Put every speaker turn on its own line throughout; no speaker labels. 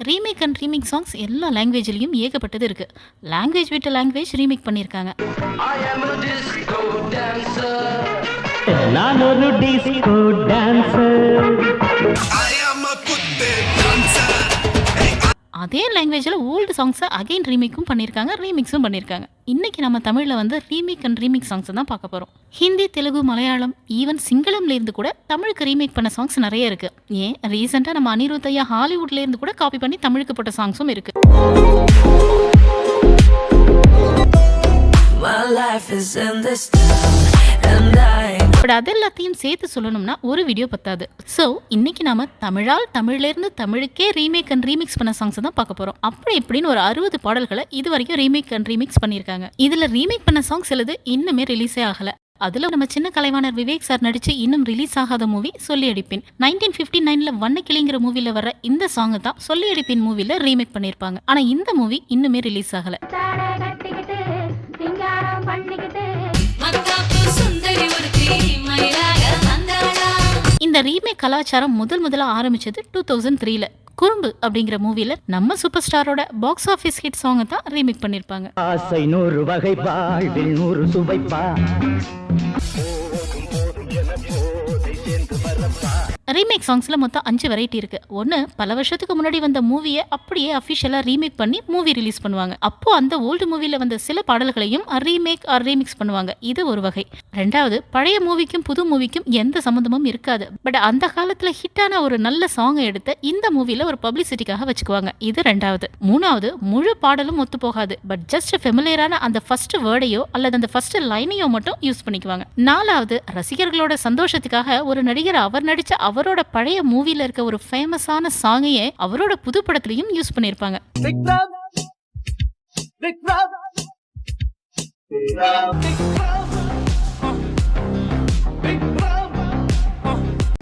Remake and remake songs எல்லா லாங்குவேஜ்லேயும் ஏகப்பட்டது இருக்குது லாங்குவேஜ் விட்டு லாங்குவேஜ் ரீமேக் பண்ணியிருக்காங்க
நான் ஒரு டிஸ்கோ டான்சர்
அதே லாங்குவேஜில் ஓல்டு சாங்ஸை அகைன் ரீமேக்கும் பண்ணியிருக்காங்க ரீமிக்ஸும் பண்ணியிருக்காங்க இன்றைக்கி நம்ம தமிழில் வந்து ரீமேக் அண்ட் ரீமிக் சாங்ஸ் தான் பார்க்க போகிறோம் ஹிந்தி தெலுங்கு மலையாளம் ஈவன் சிங்களம்லேருந்து கூட தமிழுக்கு ரீமேக் பண்ண சாங்ஸ் நிறைய இருக்குது ஏன்? ரீசெண்டாக நம்ம அனிருத் ஐயா ஹாலிவுட்லேருந்து கூட காப்பி பண்ணி தமிழுக்கு போட்ட சாங்ஸும் இருக்குது
My life is in this town, and I
but அது எல்லாத்தையும் சேர்த்து சொல்லணும்னா ஒரு வீடியோ பத்தாது. ஸோ இன்னைக்கு நாம தமிழால் தமிழ்லேருந்து தமிழுக்கே ரீமேக் அண்ட் ரீமிக்ஸ் பண்ண சாங்ஸ் தான் பார்க்க போறோம். அப்படி இப்படின்னு ஒரு அறுபது பாடல்களை இது வரைக்கும் ரீமேக் அண்ட் ரீமிக்ஸ் பண்ணியிருக்காங்க. இதுல ரீமேக் பண்ண சாங்ஸ் எழுது இன்னுமே ரிலீஸே ஆகல. அதுல நம்ம சின்ன கலைவாணர் விவேக் சார் நடிச்சு இன்னும் ரிலீஸ் ஆகாத மூவி சொல்லி அடிப்பேன் நைன்டீன் ஃபிஃப்டி நைன்ல வண்ண கிளிங்கிற மூவில வர இந்த சாங் தான் சொல்லி அடிப்பேன் மூவில ரீமேக் பண்ணியிருப்பாங்க. ஆனா இந்த மூவி இன்னுமே ரிலீஸ் ஆகல. இந்த ரீமேக் கலாச்சாரம் முதல் முதல்ல ஆரம்பிச்சது டூ தௌசண்ட் த்ரீல குறும்பு அப்படிங்கிற மூவில நம்ம சூப்பர் ஸ்டாரோட பாக்ஸ் ஆஃபீஸ் ஹிட் சாங் தான் ரீமேக் பண்ணியிருப்பாங்க
ஆசை நூறு வகை வாழ்வில் நூறு சுவைப்பா
ரீமேக் சாங்ஸில் மொத்தம் அஞ்சு வெரைட்டி இருக்கு. ஒன்று பல வருஷத்துக்கு முன்னாடி வந்த மூவியை அப்படியே அஃபிஷியலாக ரீமேக் பண்ணி மூவி ரிலீஸ் பண்ணுவாங்க. அப்போ அந்த ஓல்டு மூவியில் வந்த சில பாடல்களையும் ரீமேக் ஆர் ரீமிக்ஸ் பண்ணுவாங்க. இது ஒரு வகை. ரெண்டாவது பழைய மூவிக்கும் புது மூவிக்கும் எந்த சம்மந்தமும் இருக்காது. பட் அந்த காலத்தில் ஹிட்டான ஒரு நல்ல சாங்கை எடுத்து இந்த மூவியில் ஒரு பப்ளிசிட்டிக்காக வச்சுக்குவாங்க. இது ரெண்டாவது. மூணாவது முழு பாடலும் ஒத்து போகாது. பட் ஜஸ்ட் ஃபெமிலியரான அந்த ஃபர்ஸ்ட் வேர்டையோ அல்லது அந்த ஃபர்ஸ்ட் லைனையோ மட்டும் யூஸ் பண்ணிக்குவாங்க. நாலாவது ரசிகர்களோட சந்தோஷத்துக்காக ஒரு நடிகர் அவர் நடித்த அவர் அவரோட பழைய மூவில இருக்க ஒரு ஃபேமஸான சாங்கையே அவரோட புது படத்துலயும் யூஸ் பண்ணியிருப்பாங்க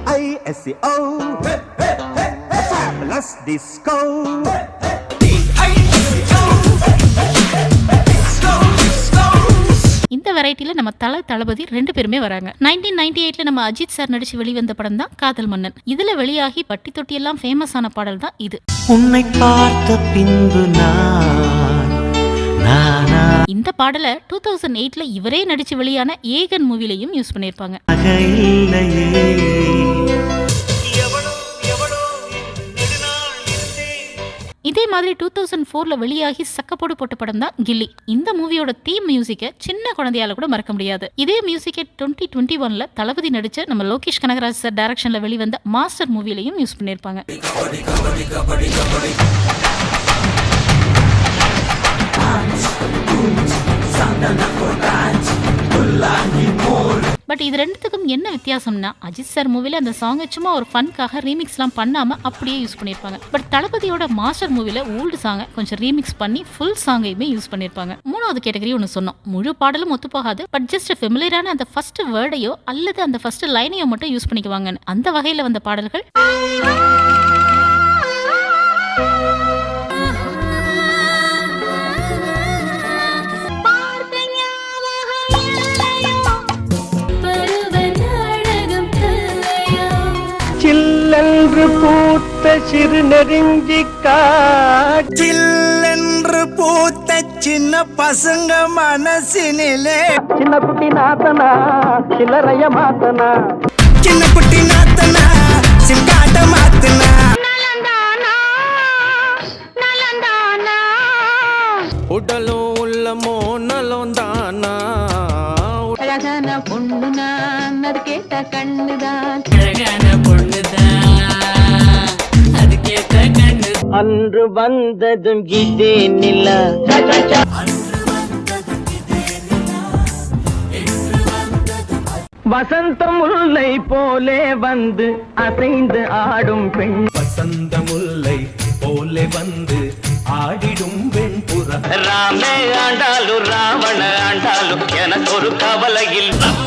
I-S-C-O Let's disco.
இந்த வெரைட்டில நம்ம தல தளபதி ரெண்டு பேருமே வராங்க. நைன்டீன் நைன்டி எயிட்ல நம்ம அஜித் சார் நடிச்சு வெளிவந்த படம் தான் காதல் மன்னன். இதுல வெளியாகி பட்டி தொட்டி எல்லாம் ஃபேமஸ் ஆன பாடல் தான் இது.
உன்னை பார்த்த பின்பு
இந்த பாடலை டூ தௌசண்ட் எயிட்ல இவரே நடிச்சு வெளியான ஏகன் மூவிலையும் யூஸ் பண்ணியிருப்பாங்க. இதே மாதிரி டூ தௌசண்ட் ஃபோரில் வெளியாகி சக்கப்போடு போட்ட படம் தான் கில்லி. இந்த மூவியோட தீம் மியூசிக்கை சின்ன குழந்தையால கூட மறக்க முடியாது. இதே மியூசிக்கை டுவெண்ட்டி டுவெண்ட்டி ஒன்ல தளபதி நடித்த நம்ம லோகேஷ் கனகராஜ் சார் டைரக்ஷன்ல வெளிவந்த மாஸ்டர் மூவிலையும் யூஸ் பண்ணியிருப்பாங்க பட் இது ரெண்டுத்துக்கும் என்ன வித்தியாசம்னா அஜித் சார் மூவில அந்த சாங்கை சும்மா ஒரு ஃபன்காக ரீமிக்ஸ்லாம் பண்ணாம அப்படியே யூஸ் பண்ணியிருப்பாங்க பட் தளபதியோட மாஸ்டர் மூவில ஓல்டு சாங்கை கொஞ்சம் ரீமிக்ஸ் பண்ணி ஃபுல் சாங்கையுமே யூஸ் பண்ணியிருப்பாங்க மூணாவது கேட்டகரி ஒன்று சொன்னோம். முழு பாடலும் ஒத்து போகாது பட் ஜஸ்ட் ஃபெமிலியரான அந்த ஃபர்ஸ்ட் வேர்டையோ அல்லது அந்த ஃபர்ஸ்ட் லைனையோ மட்டும் யூஸ் பண்ணிக்குவாங்கன்னு. அந்த வகையில் வந்த பாடல்கள்?
பூத்த சிறு நெருஞ்சிக்கா
சில்லென்று பூத்த சின்ன பசங்க மனசினிலே.
சின்ன குட்டி நாத்தனா சில்லறைய மாத்தனா.
சின்ன குட்டி நாத்தனா சிங்காட்ட மாத்துனா.
நலந்தானா நலந்தானா.
உடலும் உள்ளமோ நலம் தானா.
அழகான பொண்ணு நான் அது கேட்ட கண்ணுதான்.
அன்று வந்ததும் இதே நில. வசந்தம் முல்லை போலே வந்து அசைந்து ஆடும் பெண்.
வசந்த முல்லை போலே வந்து ஆடிடும் வெண்புற
ராமே ஆண்டாலும் ராவண ஆண்டாலும் எனக்கு ஒரு கவலையில்
தக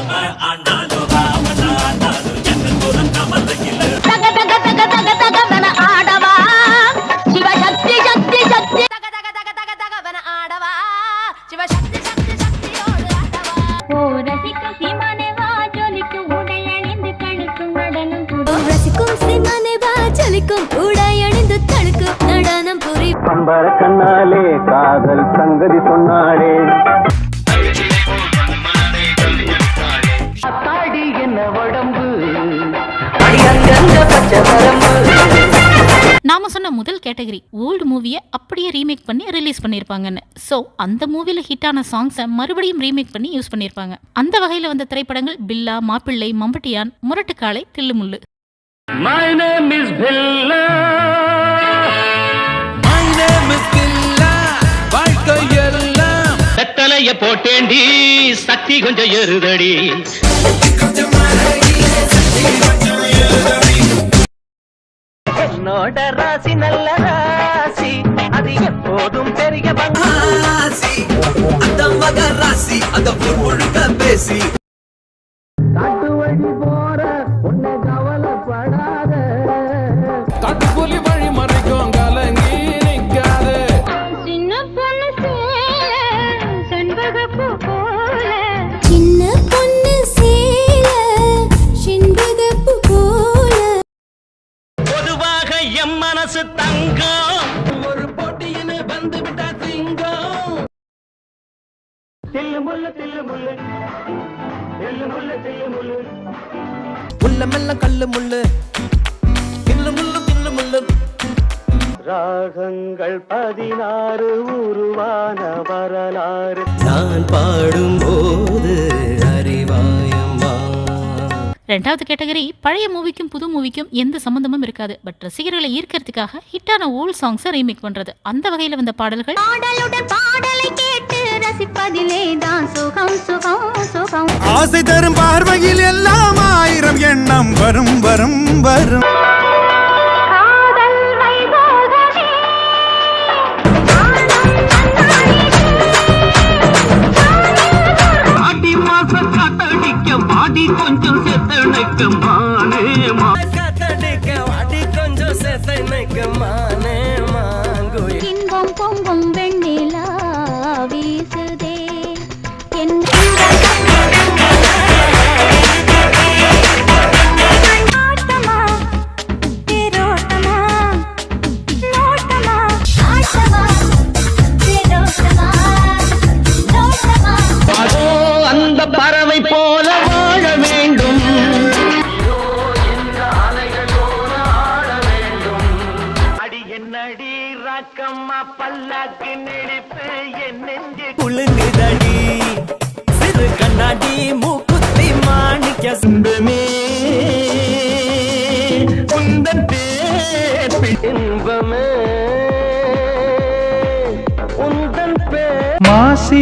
காதல் சங்கதி சொன்னாளே
நாம சொன்ன முதல் கேட்டகரி ஓல்டு மூவியை அப்படியே ரீமேக் பண்ணி ரிலீஸ் பண்ணியிருப்பாங்கன்னு ஸோ அந்த மூவியில் ஹிட்டான சாங்ஸை மறுபடியும் ரீமேக் பண்ணி யூஸ் பண்ணியிருப்பாங்க அந்த வகையில் வந்த திரைப்படங்கள் பில்லா மாப்பிள்ளை Mambattiyan Murattu Kaalai தில்லுமுள்ளு.
My name is Billa. வெத்தலைய போட்டேண்டி சக்தி கொஞ்சம் எருதடி
என்னோட ராசி நல்ல ராசி அது எப்போதும் பெரிய ராசி அந்த மக ராசி அந்த முழுக்க பேசி.
எம் மனசு தங்கம்.
ஒரு போட்டியின வந்து விட்டா சிங்கம்.
தில்லு முள்ளு தில்லு முள்ளு. தில்லு முள்ளு தில்லு முள்ளு.
முள்ள மெல்ல கல்லு முள்ளு. தில்லு முள்ளு தில்லு முள்ளு.
ராகங்கள் பதினாறு உருவான வரலாறு.
நான் பாடும்போது அறிவாயம்மா
ரெண்டாவது கேட்டகரி பழைய மூவிக்கும் புது மூவிக்கும் எந்த சம்மந்தமும் இருக்காது. பட் ரசிகர்களை ஈர்க்கறதுக்காக ஹிட்டான ஓல்ட் சாங்ஸை ரீமேக் பண்றது. அந்த வகையில் வந்த பாடல்கள்?
பாடலுடன் பாடலை கேட்டு ரசிப்பதிலே தான் சுகம் சுகம் சுகம்.
ஆசை தரும் பார்வையில் எல்லாம் ஆயிரம் எண்ணம் வரும் வரும் வரும்.
காத்தடிக்க கொஞ்சம் செத்தனைக்க மானே மா.
காத்தடிக்க வாடி கொஞ்சம் செத்தனைக்கு மானே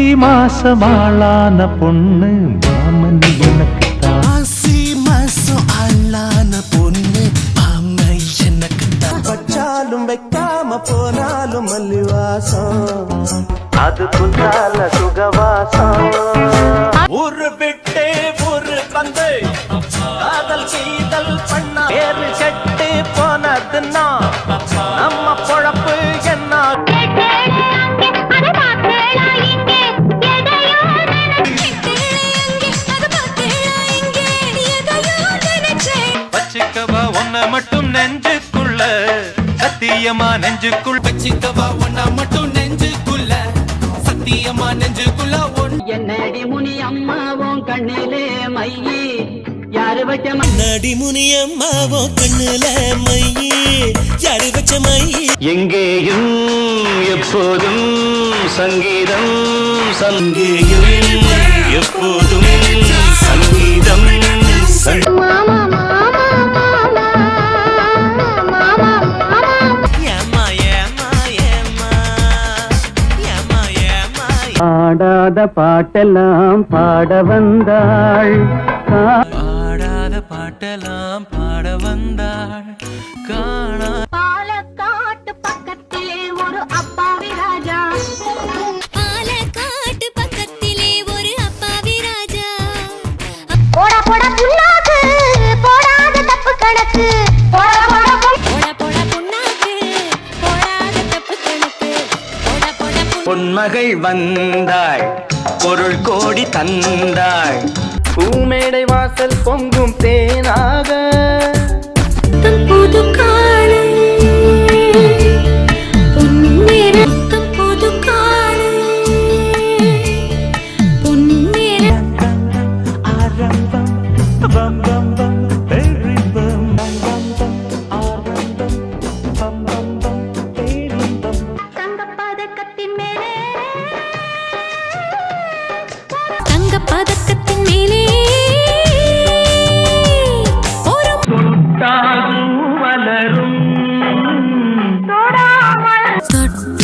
மாசி மாசமாளான பொண்ணு மாமன் எனக்கு
ஆசி மாசம் ஆளான பொண்ணு ஆமை எனக்கு வச்சாலும் வைக்காம போனாலும் மல்லிவாசம்.
அது புத்தால சுகவாசம்.
ஒரு
சத்தியமா நெஞ்சுக்குள் வச்சுக்கவா ஒன்ன மட்டும் நெஞ்சுக்குள்ள. சத்தியமா நெஞ்சுக்குள்ள ஒன்
என்னடி முனி அம்மாவும் கண்ணிலே மையி? யாரு வச்ச
நடிமுனியம்மாவோ கண்ணுல மையே? யாரு வச்ச மையே?
எங்கேயும் எப்போதும் சங்கீதம் சங்கேயும் எப்போதும் சங்கீதம்
மாமா.
பாடாத பாட்டெல்லாம் பாட வந்தாள்.
பாடாத பாட்டெல்லாம் பாட வந்தாள். காணா
பொன்மகள் வந்தாள் பொருள் கோடி தந்தாள்.
பூமேடை வாசல் பொங்கும் தேனாக.
புது
Good.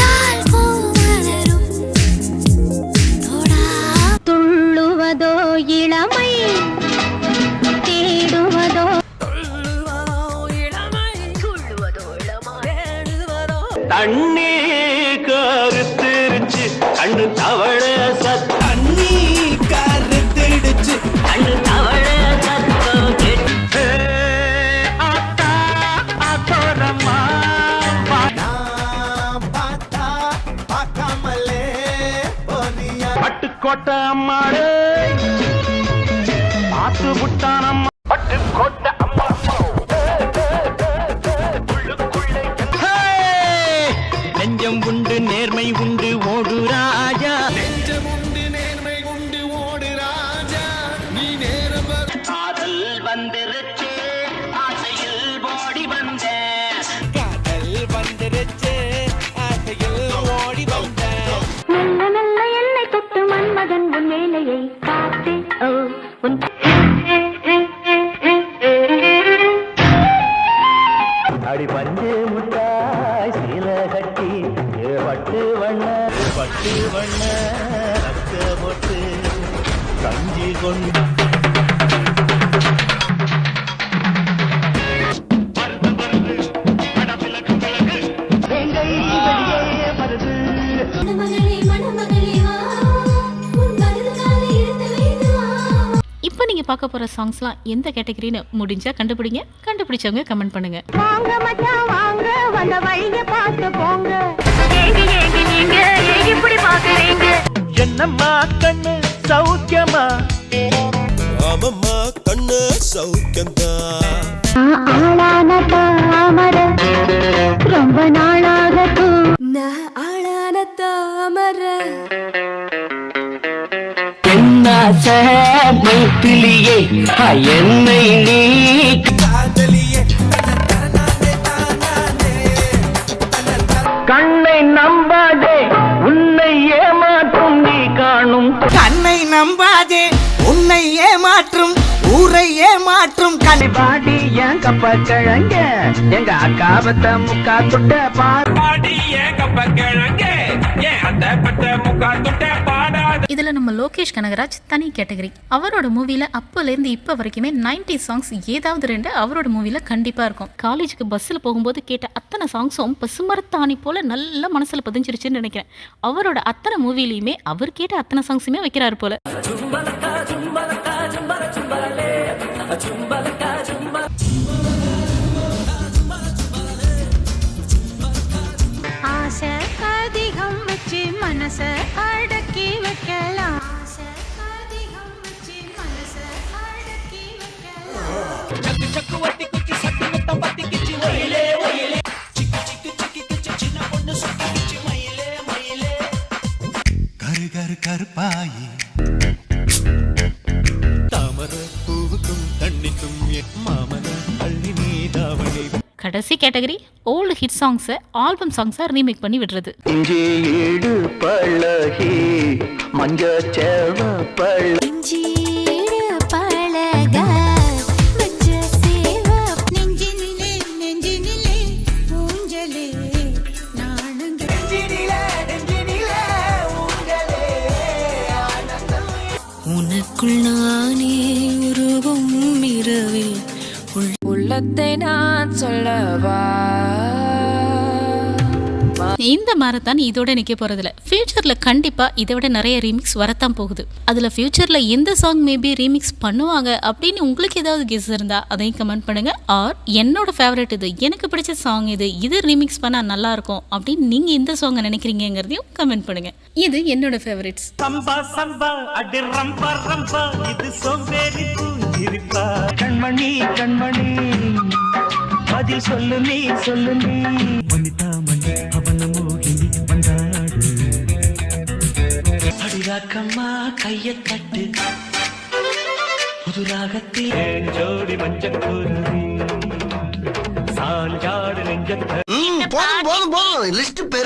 பட்டுக்கோட்டை அம்மாடு. பார்த்து புட்டான்
பார்க்க போகிற சாங்ஸ்லாம் எந்த கேட்டகரின்னு முடிஞ்சால் கண்டுபிடிங்க. கண்டுபிடிச்சவங்க கமெண்ட் பண்ணுங்க.
வாங்க மச்சான் வாங்க. வந்த வழிய பார்த்து போங்க. ஏங்கி ஏங்கி நீங்க ஏன் இப்படி பாக்குறீங்க
என்னம்மா கண்ணு சௌக்கியமா?
ஆமம்மா கண்ணு சௌக்கியம்தான்.
ஆளான தாமர ரொம்ப நாளாக
என்னாச மைத்திலியே என்னை நீ கண்ணை நம்பாதே உன்னை ஏமாற்றும் நீ காணும்.
கண்ணை நம்பாதே உன்னை ஏமாற்றும் ஊரை ஏமாற்றும். கனி
பாடி என் கப்ப கிழங்க எங்க அக்காவத்த முக்கா துட்ட பாடி என் கப்ப கிழங்க இதுல
இதில் நம்ம லோகேஷ் கனகராஜ் தனி கேட்டகரி. அவரோட மூவியில் அப்போலேருந்து இப்போ வரைக்குமே 90 சாங்ஸ் ஏதாவது ரெண்டு அவரோட மூவியில் கண்டிப்பாக இருக்கும். காலேஜுக்கு பஸ்ஸில் போகும்போது கேட்ட அத்தனை சாங்ஸும் பசுமரத்தாணி போல் நல்ல மனசில் பதிஞ்சிருச்சுன்னு நினைக்கிறேன். அவரோட அத்தனை மூவிலையுமே அவர் கேட்ட அத்தனை சாங்ஸுமே வைக்கிறாரு போல. கடைசி கேட்டகரி ஓல்டு ஹிட் சாங்ஸை ஆல்பம் சாங்ஸை ரீமேக் பண்ணி விடுறது.
பழகி மஞ்ச
உனக்குள் நானே உருவும் இரவில். உள்ளத்தை நான் சொல்லவா?
இந்த மாரத்தான் இதோட நிற்க போகிறதில்ல ஃப்யூச்சரில் கண்டிப்பாக இதை விட நிறைய ரீமிக்ஸ் வரத்தான் போகுது. அதில் ஃப்யூச்சரில் எந்த சாங் மேபி ரீமிக்ஸ் பண்ணுவாங்க அப்படின்னு உங்களுக்கு ஏதாவது கெஸ் இருந்தால் அதையும் கமெண்ட் பண்ணுங்கள் ஆர் என்னோட ஃபேவரட் இது எனக்கு பிடிச்ச சாங் இது இது ரீமிக்ஸ் பண்ணால் நல்லாயிருக்கும் அப்படின்னு நீங்கள் எந்த சாங்கை நினைக்கிறீங்கிறதையும் கமெண்ட் பண்ணுங்கள் இது என்னோட ஃபேவரட்ஸ்
சம்பா சம்பா அடி ரம்பா ரம்பா இது சோம்பேறி பூஞ்சிருப்பா கண்மணி கண்மணி பதில் சொல்லு நீ சொல்லு நீ. அவன மோகினி வந்தாடு அடிராக்கம்மா கைய தட்டு. புது ராகத்தில் ஜோடி மஞ்சள் குருவி. சாஞ்சாடு நெஞ்சத்தை
போதும் போதும் போதும். லிஸ்ட் பெரு